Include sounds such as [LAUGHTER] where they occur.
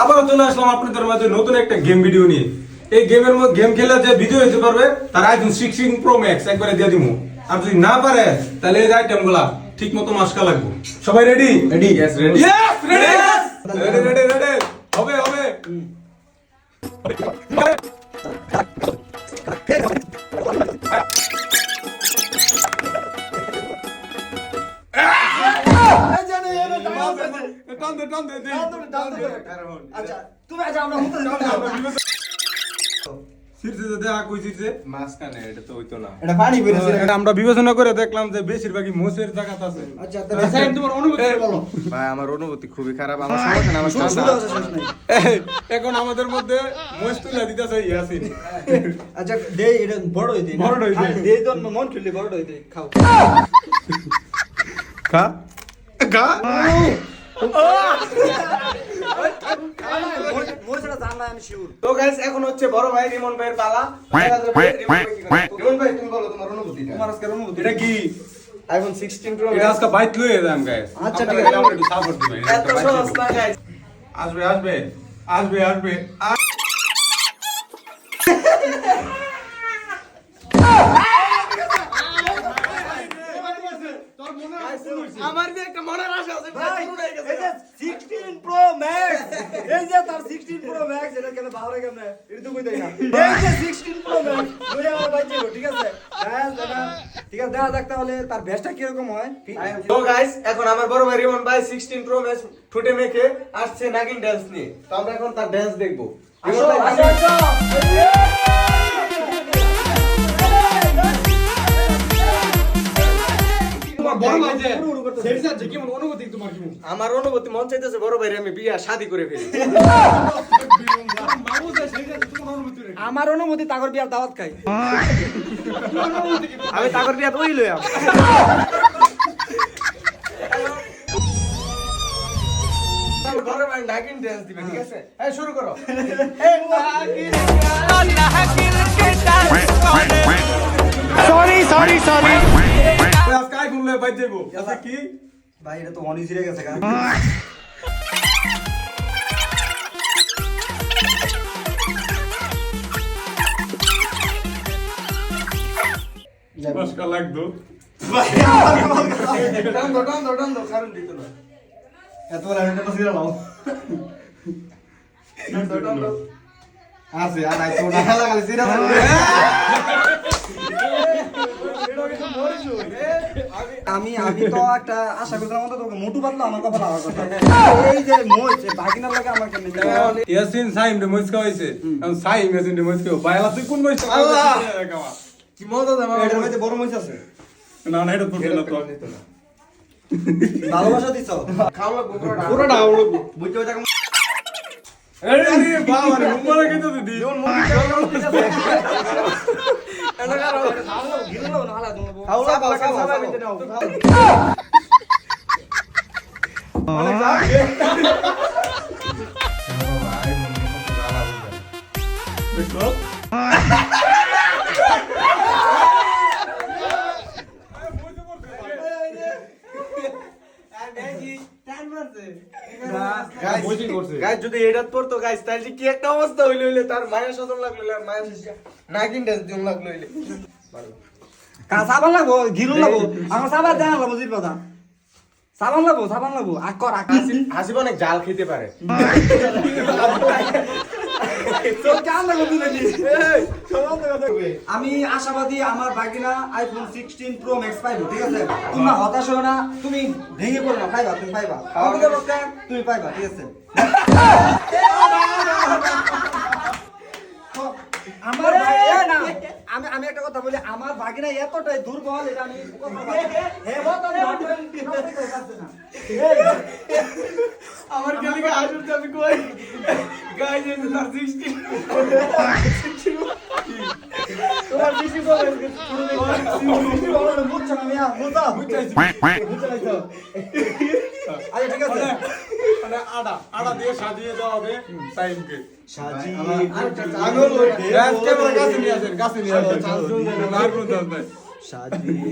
আবারও চলে আসলাম আপনাদের মাঝে নতুন একটা গেম ভিডিও নিয়ে। এই গেমের মধ্যে গেম খেলে যে বিজয় হতে পারবে তার আইফোন সিক্সটিন প্রো ম্যাক্স একবারে দিয়ে দিব আর যদি না পারে তাহলে এই আইটেমগুলা ঠিক মতো মাসকা লাগবে। সবাই ready ready yes ready ready ready ready ready হবে হবে! টান দে টান দে দে আচ্ছা তুমি আজ আমরা হুঁতে সিরছে যে দেখা কই সিরছে মাঝখানে এটা তো হইতো না। এটা পানি বেরিয়েছে এটা আমরা বিবেচনা করে দেখলাম যে বেশিরভাগই মোষের জায়গা আছে। আচ্ছা তাহলে তোমার অনুভূতি বলো। ভাই আমার অনুভূতি খুবই খারাপ আমার এখন আমাদের মধ্যে মোষ তুলে দিতেছে ইয়াসিন। আচ্ছা দেই এটা বড় হইতে বড় হইতে। দেই তো মন খুললে বড় হইতে খাও। খা। খা। তো গাইস এখন হচ্ছে বড় ভাই রিমন ভাইয়ের পালা. রিমন ভাই তুমি বলো তোমার অনুভূতিটা। তোমার আজকে অনুভূতি। এটা কি? আইফোন 16 প্রো এটা আজকে বাইক লয়ে যাম গাইস আচ্ছা, ঠিক আছে। আমরা একটু সাপোর্ট দিবেন এত সহজ না গাইস আসবে আসবে আসবে আসবে। আমার যে একটা মনের আশা আছে ভাই 16 প্রো ম্যাক্স এই যে তার 16 প্রো ম্যাক্স এটা কেন বাহরে কেন এটা তো কই দেই না। এই যে 16 প্রো ম্যাক্স ওই আমার ভাই ছিল ঠিক আছে? এটা ঠিক আছে দেখা যাক তাহলে তার বেস্টটা কি রকম হয়। তো গাইস এখন আমার বড় ভাই রিমন ভাই 16 প্রো ম্যাক্স ঠুটে মেখে আসছে নাগিন ডান্স নিয়ে। তো আমরা এখন তার ডান্স দেখব। আসো আসো। আমার অনুভূতি মন চাইতেছে বড় ভাই আমি বিয়া শাদি করে ফেলি। আমার অনুমতি তাগর বিয়ার দাওয়াত খাই। আমি তাকর বিয়া ওই দিবে ঠিক আছে? হ্যাঁ শুরু করো। বাইক যাইবো। আচ্ছা কি? ভাই এটা তো অনেক ছিঁড়ে গেছে গা। মাসকা লাগতো? এত আমি এটা ছিঁড়ে নাও আছে আর আই না লাগালে থাকবে [LAUGHS] আমি আমি তো একটা আশা করছিলাম তো তোকে মোটু বাদলো আমার কথা আমার কথা এই যে মোচ বাগিনার লাগে আমার কেন ইয়াসিন সাইম রে মজকা হইছে এখন সাইম ইয়াসিন রে মজকা বাইলা তুই কোন মজকা আল্লাহ! কি মজা দাও এটার মধ্যে বড় মোচ আছে? না না এটা তোর না তো। ভালোবাসা দিছ? খাওয়া লাগবো পুরোটা। পুরোটা বুঝতে পারছ আরে বাবা রে উম্মারে কইতো দিদি খাওয়া খাওয়া খাওয়া দেখো গাইস যদি এটা পড়তো গাইস তাহলে কি একটা অবস্থা হইলে হইলে? তার মায়ের সাথে লাগল মায়ের নাগিন দিন লাগল হইলে। সাবান লাগবো? গিরুন লাগবো? আমার সাবান দেন লাগবো জির কথা সাবান লাগবো সাবান লাগবো। আকর আকর হাসিব অনেক জাল খেতে পারে আমি আশাবাদী আমার বাগিনা আইফোন সিক্সটিন প্রো ম্যাক্স পাইবো ঠিক আছে? তোমরা হতাশ হো না তুমি ভেঙে পড়ো না পাইবা তুমি পাইবা। তুমি পাইবা ঠিক আছে? [LAUGHS] আমার ভাই- না, আমি আমি একটা কথা বলি আমার বাগিনা এতটাই দুর্বল এটা আমি আমার গেলে আসুন আমি কই? না 16 তোমার না, মিয়া. বুঝছ? আচ্ছা ঠিক আছে। মানে আড়া আড়া দিয়ে সাজিয়ে দেওয়া হবে সাইমকে। গাছে নিয়ে আসেন সাজিয়ে